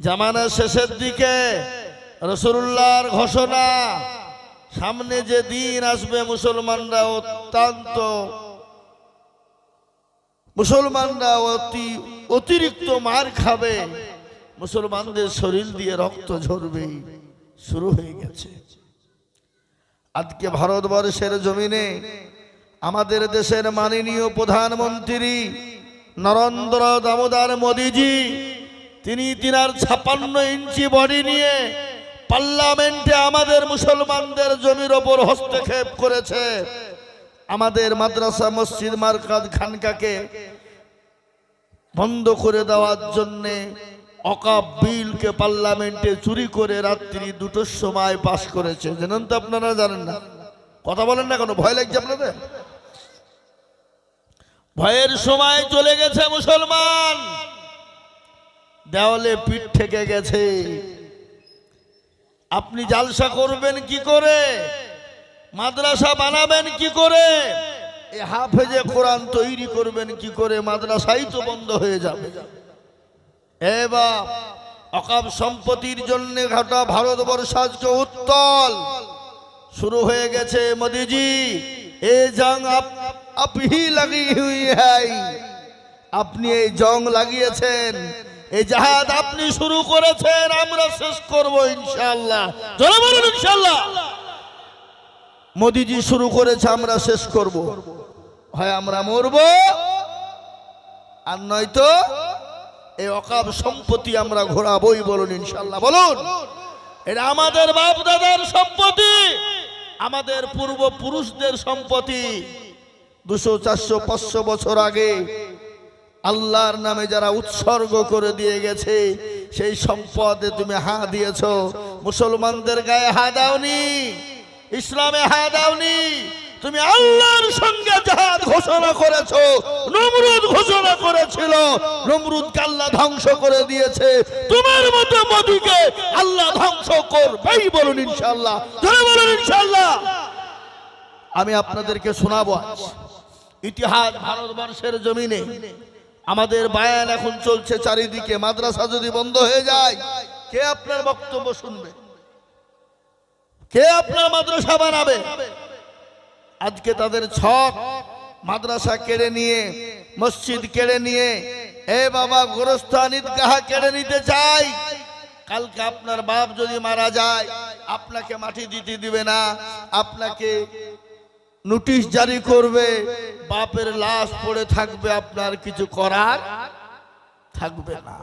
জামানের শেষের দিকে রসুল্লাহর ঘোষণা, সামনে যে দিন আসবে মুসলমানরা অত্যন্ত, মুসলমানরা অতি, অতিরিক্ত মার খাবে, মুসলমানদের শরীর দিয়ে রক্ত ঝরবে, শুরু হয়ে গেছে। আজকে ভারতবর্ষের জমিনে আমাদের দেশের মাননীয় প্রধানমন্ত্রী নরেন্দ্র দামোদর মোদীজি তিনি তিনার ছাপান্ন ইঞ্চি বডি নিয়ে পার্লামেন্টে আমাদের মুসলমানদের জমির ওপর হস্তক্ষেপ করেছে। আমাদের মাদ্রাসা মসজিদ মার্কাজ খানকাকে বন্ধ করে দেওয়ার জন্যে অকাপ বিলকে পার্লামেন্টে চুরি করে রাত্রি দুটোর সময় পাশ করেছে। জানেন তো আপনারা, জানেন না। কথা বলেন না কেন? ভয় লাগছে আপনাদের? ভয়ের সময় চলে গেছে মুসলমান। দেওয়ালে পিঠ থেকে গেছে। আপনি জালসা করবেন কি করে? মাদ্রাসা বানাবেন কি করে? এ হাফেজে কোরআন তৈরি করবেন কি করে? মাদ্রাসাই তো বন্ধ হয়ে যাবে। এবার অকাপ সম্পত্তির জন্য ঘটা ভারতবর্ষ আজকে উত্তল। শুরু হয়ে গেছে মোদিজি। এ জং আপ আপহি লাগি হুই হ্যাই আপনি এই জং লাগিয়েছেন। এই জাহাজ আপনি শুরু করেছেন আমরা শেষ করব ইনশাল্লাহ জোরে বলুন ইনশাআল্লাহ। মোদিজি শুরু করেছে আমরা শেষ করব। হয় আমরা মরব আর নয়তো এই অকাব সম্পত্তি আমরা ঘোরাবই বলুন ইনশাল্লাহ বলুন এটা আমাদের বাপ দাদার সম্পত্তি আমাদের পূর্বপুরুষদের সম্পত্তি। দুশো চারশো পাঁচশো বছর আগে আল্লাহর নামে যারা উৎসর্গ করে দিয়ে গেছে, সেই সম্পদে তুমি হা দিয়েছ। মুসলমানদের গায়ে হা দাওনি, ইসলামে হা দাওনি। তুমি আল্লাহর সঙ্গে জাহাদ ঘোষণা করেছ, নমরুদ ঘোষণা করেছিল। নমরুদ আল্লাহ ধ্বংস করে দিয়েছে। তোমার মতো মোদিকে আল্লাহ ধ্বংস করবেই বলুন ইনশাআল্লাহ। জোরে বলুন ইনশাআল্লাহ। আমি আপনাদেরকে শোনাবো আজ। ইতিহাস ভারতবর্ষের জমিনে আমাদের বায়ান এখন চলছে চারিদিকে, মাদ্রাসা যদি বন্ধ হয়ে যায়, কে আপনার বক্তব্য শুনবে? কে আপনার মাদ্রাসা বানাবে? আজকে তাদের ছক, মাদ্রাসা কেড়ে নিয়ে, মসজিদ কেড়ে নিয়ে, এ বাবা গোরস্থান ঈদগাহ কেড়ে নিতে চাই। কালকে আপনার বাপ যদি মারা যায়, আপনাকে মাটি দিতে দিবে না, আপনাকে নোটিশ জারি করবে, বাপের লাশ পড়ে থাকবে, আপনার কিছু করার থাকবে না।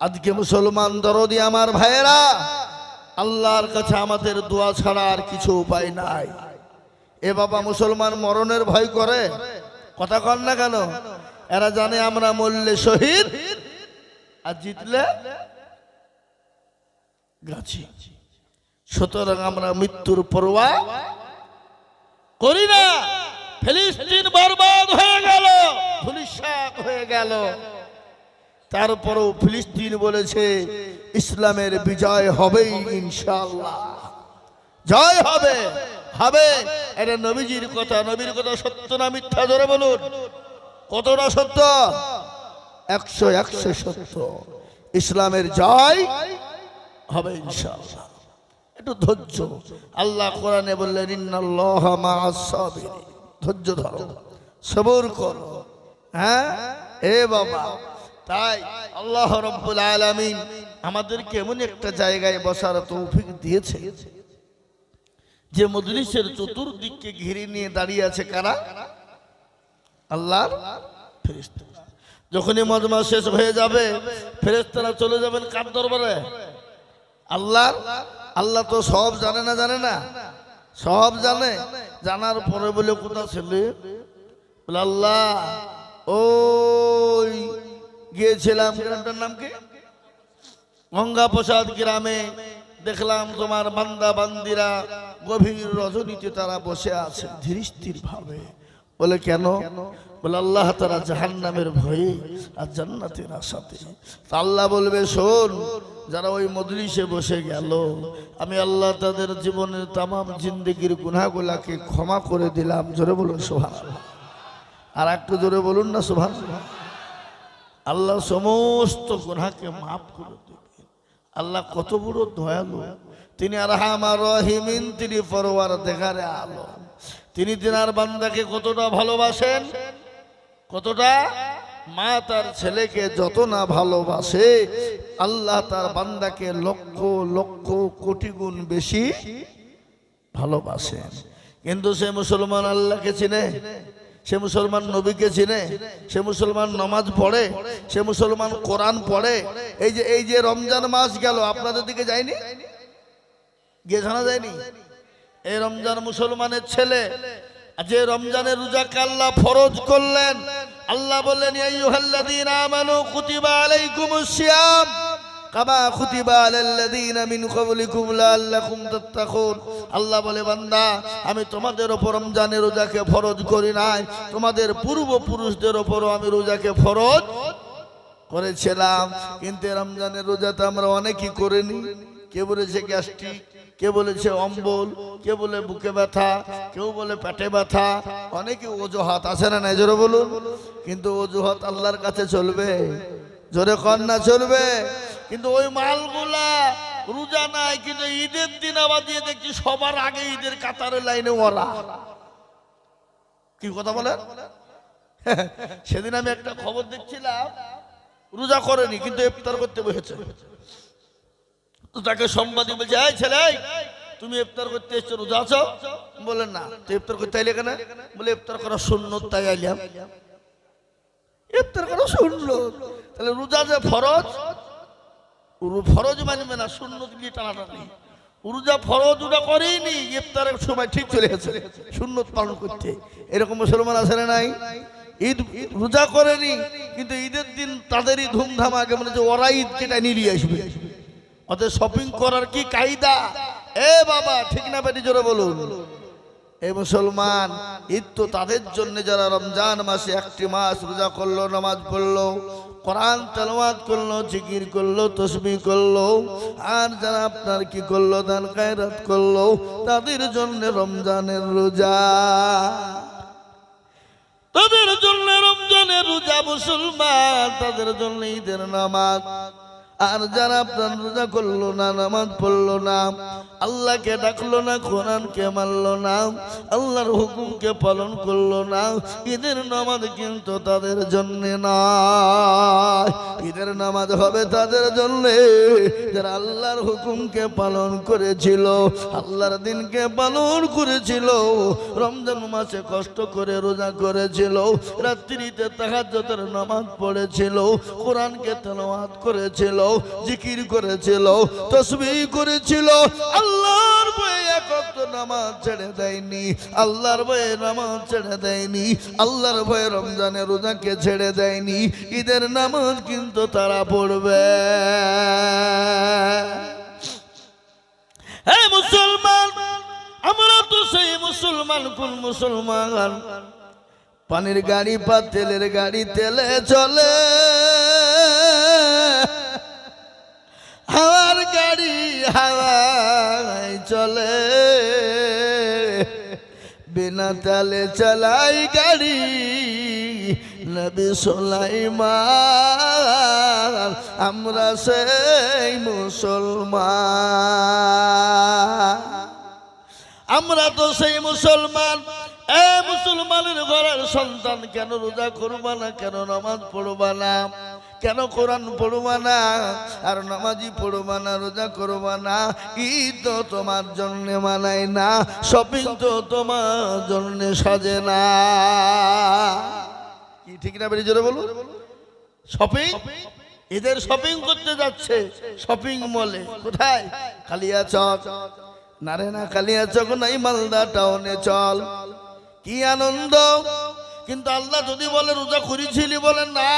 আজকে মুসলমান দরদি আমার ভাইয়েরা, আল্লাহর কাছে আমাদের দোয়া ছাড়া আর কিছু উপায় নাই। এ বাবা মুসলমান মরণের ভয় করে, কথা কন না কেন? এরা জানে আমরা মরলে শহীদ, আর জিতলে গাছি। সুতরাং আমরা মৃত্যুর পরোয়া করি না ফিলিস্তিন বরবাদ হয়ে গেল। ধুলিসাত হয়ে গেল। তারপরও ফিলিস্তিন বলেছে, ইসলামের বিজয় হবেই ইনশাআল্লাহ। জয় হবে হবে। এটা নবীজির কথা, নবীর কথা সত্য না মিথ্যা? ধরে বলুন। কতটা সত্য? একশো একশো সত্য। ইসলামের জয় হবে ইনশাআল্লাহ। একটু ধৈর্য। আল্লাহ কোরআনে বললেন ধৈর্য ধরো, সবর করো। হ্যাঁ? এ বাবা, তাই আল্লাহ রব্বুল আলামিন আমাদেরকে এমন একটা জায়গায় বসার তৌফিক দিয়েছে, যে মজলিসের চতুর্দিককে ঘিরে নিয়ে দাঁড়িয়ে আছে কারা? আল্লাহর ফেরেশতা। যখনই মজমা শেষ হয়ে যাবে, ফেরেশতারা চলে যাবেন কার দরবারে? আল্লাহ আল্লাহ তো সব জানে না জানে না। সব জানে। জানার পরে বলে কোথা ছেলে? আল্লাহ, ওই গিয়েছিলাম গ্রামটার নাম কি? গঙ্গা প্রসাদ গ্রামে। দেখলাম তোমার বান্দা বান্দিরা গভীর রজনীতে তারা বসে আছে ধীরস্থির ভাবে বলে, কেন? বলে, আল্লাহ তারা জাহান নামের ভয়ে আর জান্নাতের আশাতে। আল্লাহ বলবে, শোন, যারা ওই মজলিসে বসে গেল, আমি আল্লাহ তাদের জীবনের তামাম জিন্দগির গুনাহগুলাকে ক্ষমা করে দিলাম। জোরে বলুন সোহান আর একটু জোরে বলুন না সোহান আল্লাহ সমস্ত গুনাহকে মাফ করে দেবেন। আল্লাহ কত বড় দয়ালু। তিনি আর হামার রহিমিন, তিনি পরোয়ার দেখারে আলো। তিনি তিনার বান্দাকে কতটা ভালোবাসেন? কতটা? মা তার ছেলেকে যত না ভালোবাসে, আল্লাহ তার বান্দাকে লক্ষ লক্ষ কোটি গুণ বেশি ভালোবাসেন। কিন্তু সে মুসলমান আল্লাহকে চিনে, সে মুসলমান নবীকে চিনে, সে মুসলমান নমাজ পড়ে, সে মুসলমান কোরআন পড়ে। এই যে এই যে রমজান মাস গেল, আপনাদের দিকে যায়নি? গিয়ে জানা যায়নি? এই রমজান মুসলমানের ছেলে। যে রমজানের রোজাকে আল্লাহ ফরজ করলেন, আল্লাহ বললেন, "ইয়া আইয়ুহাল্লাযীনা আল্লাহ বলে, বান্দা, আমি তোমাদের উপর রমজানের রোজাকে ফরজ করি নাই। তোমাদের পূর্বপুরুষদের উপরও আমি রোজাকে ফরজ করেছিলাম। কিন্তু রমজানের রোজাতে আমরা অনেকই করিনি। কে বলেছে গ্যাস্ট্রিক? কে বলেছে অম্বল কে বলে বুকে ব্যথা, কেউ বলে পেটে ব্যথা, অনেকে অজুহাত আছে না নাই? জোরে বলুন। কিন্তু অজুহাত আল্লাহর কাছে চলবে। জোরে কন্যা চলবে। কিন্তু ওই মালগুলা রোজা নাই, কিন্তু ঈদের দিন আবার দিয়ে দেখছি সবার আগে ঈদের কাতারের লাইনে ওরা। কি কথা বলেন? সেদিন আমি একটা খবর দেখছিলাম, রোজা করেনি, কিন্তু ইফতার করতে বসেছে। তাকে সম্বাদী বলছে, এই ছেলে তুমি ইফতার করতে এসছো, রোজা আছো? বলেন না, তো ইফতার করতে আইলে কেন? বলে, ইফতার করা শূন্য তাই আইলাম। ইফতার করা শূন্য তাহলে রোজা যে ফরজ ফরজ মানবে না শূন্য দিয়ে টানাটানি। রোজা ফরজ ওটা করেইনি, ইফতারের সময় ঠিক চলে গেছে শূন্য পালন করতে। এরকম মুসলমান আছে না নাই? ঈদ রোজা করেনি, কিন্তু ঈদের দিন তাদেরই ধুমধাম আগে মনে হচ্ছে ওরা ঈদ কেটে নিয়ে আসবে। ওদের শপিং করার কি কায়দা? এ বাবা, ঠিক না বেটি, জোরে বলুন। এ মুসলমান, ঈদ তো তাদের জন্য যারা রমজান মাসে একটি মাস রোজা করল, নামাজ পড়ল, কোরআন তেলাওয়াত করল, জিকির করল, তসবি করল, আর যারা আপনার কি করল, দান কায়রাত করল, তাদের জন্য রমজানের রোজা। তাদের জন্য রমজানের রোজা মুসলমান, তাদের জন্য ঈদের নামাজ। আর যারা আপনার রোজা করল না, নামাজ পড়ল না, আল্লাহকে ডাকলো না, কোরআনকে মানলো না, আল্লাহর হুকুমকে পালন করল না, ঈদের নামাজ কিন্তু তাদের জন্য না ঈদের নামাজ হবে তাদের জন্য। যারা আল্লাহর হুকুমকে পালন করেছিল, আল্লাহর দিনকে পালন করেছিল, রমজান মাসে কষ্ট করে রোজা করেছিল, রাত্রিতে তাহাজ্জুদের নামাজ পড়েছিল, কোরআনকে তেলাওয়াত করেছিল জিকির করেছিল তসবি করেছিল। আল্লাহর বয়ে এক ওয়াক্ত নামাজ ছেড়ে দেয়নি, আল্লাহর বয়ে নামাজ ছেড়ে দেয়নি, আল্লাহর ভয়ে রমজানের রোজাকে ছেড়ে দেয়নি। ঈদের নামাজ কিন্তু তারা পড়বে। হে মুসলমান, আমরা তো সেই মুসলমান, কোন মুসলমান? পানির গাড়ি পা তেলের গাড়ি তেলে চলে। হাওয়ায় চলে। বিনা তালে চালাই গাড়ি, নবী সুলাইমান, আমরা সেই মুসলমান। আমরা তো সেই মুসলমান। এ মুসলমানের ঘরের সন্তান কেন রোজা করবা না? কেন নামাজ পড়বা না? কেন কোরআন পড়বা না? আর নামাজি পড়বা না, রোজা করবা না? ঈদ তো তোমার জন্য মানায় না, শপিং তো তোমার জন্য সাজে না। কি, ঠিক না বেরিয়ে বলুন? শপিং? এদের শপিং করতে যাচ্ছে, শপিং মলে। কোথায়? কালিয়া চক নারে না কালিয়া চক নাই, মালদা টাউনে চল। কি আনন্দ? কিন্তু আল্লাহ যদি বলে, রোজা করেছিলি বলে না,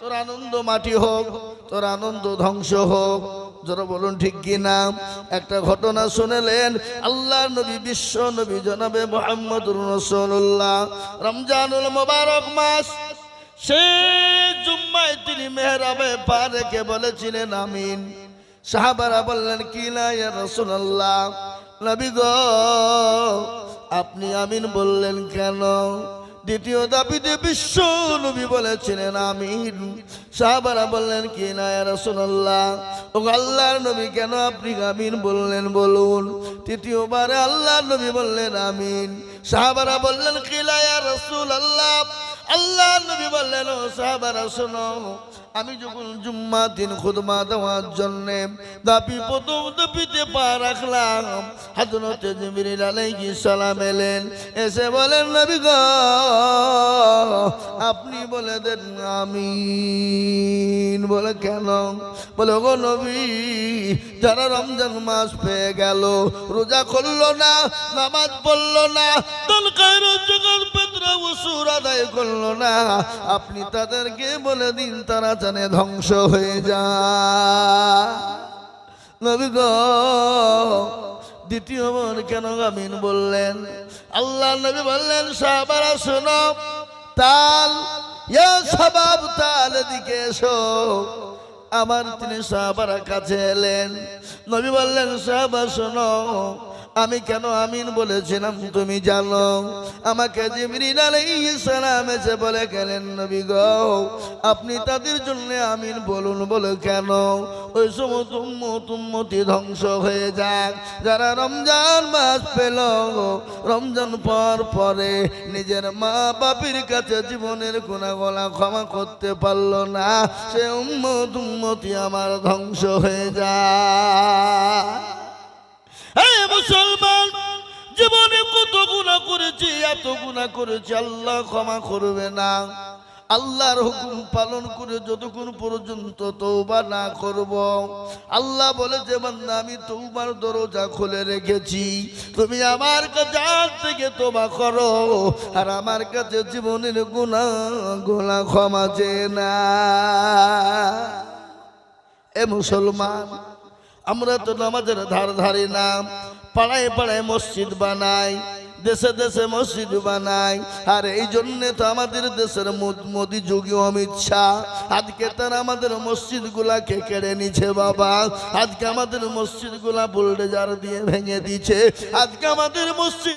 তোর আনন্দ মাটি হোক, তোর আনন্দ ধ্বংস হোক। যারা বলুন, ঠিক কি নাম একটা ঘটনা শুনেলেন আল্লাহ নবী, বিশ্ব নবী জনাবে মোহাম্মদ রসুল্লাহ রমজানুল মোবারক মাস, সে জুম্মায় তিনি মেহরাবে পা রেখে বলেছিলেন, আমিন। সাহাবারা বললেন না রাসূলুল্লাহ? নবী গো আপনি আমিন বললেন কেন? দ্বিতীয় দাবিতে বিশ্ব নবী বলেছিলেন, আমিন। সাহাবারা বললেন, কি না রসুল্লাহ ও আল্লাহর নবী কেন আপনি আমিন বললেন বলুন? তৃতীয়বারে আল্লাহর নবী বললেন, আমিন। সাহাবারা বললেন কিলায়া রসুল আল্লাহ আল্লাহ নবী বললেন, ও সাহাবারা, শোনো, আমি যখন জুম্মা দিন খুদমা দেওয়ার জন্য দাপি প্রথম দাপিতে পা রাখলাম হাজরতে জিবরিল আলাইহিস সালাম এলেন, এসে বলেন, নবী গো, আপনি বলে দেন আমিন। বলে, কেন? বলে গো নবী, যারা রমজান মাস পেয়ে গেল, রোজা করল না, নামাজ পড়ল না তল কায়রো জগৎ উসুর আদায় করল না। আপনি তাদেরকে বলে দিন, তারা জানে ধ্বংস হয়ে যা নবী গো দ্বিতীয়বার কেন আমিন বললেন? আল্লাহ নবী বললেন, সাহাবারা শোনো, তাল, ইয়া সবাব, তাল দিকে এসো। আমার তিনি সাহাবারা কাছে এলেন। নবী বললেন, সাহাবা শোনো আমি কেন আমিন বলেছিলাম? তুমি জানো, আমাকে জিবরিল বলে গেলেন, নবী গো, আপনি তাদের জন্য আমিন বলুন বলে কেন? ওই সময় উম্মতি ধ্বংস হয়ে যাক। যারা রমজান মাস পেল, রমজান পর পরে নিজের মা বাপির কাছে জীবনের গুণা গলা ক্ষমা করতে পারল না। সে উম্মত উম্মতি আমার ধ্বংস হয়ে যায় মুসলমান, জীবনে কত গুণা করেছি, এত গুণা করেছি, আল্লাহ ক্ষমা করবে না। আল্লাহর হুকুম পালন করে যতক্ষণ পর্যন্ত তৌবা না করব, আল্লাহ বলে, যে বান্দা, আমি তৌবার দরজা খুলে রেখেছি। তুমি আমার কাছে আজ থেকে তোবা করো, আর আমার কাছে জীবনের গুণা গোলা ক্ষমা চেয়ে না এ মুসলমান আমরা তো নামাজের ধার ধারি না পাড়ায় পাড়ায় মসজিদ বানাই, দেশে দেশে মসজিদ বানাই। আর এই জন্যে তো আমাদের দেশের মোদ- যোগী অমিত শাহ, আজকে তার আমাদের মসজিদ গুলাকে কেড়ে নিছে বাবা। আজকে আমাদের মসজিদগুলা বুলডেজার দিয়ে ভেঙে দিছে আজকে আমাদের মসজিদ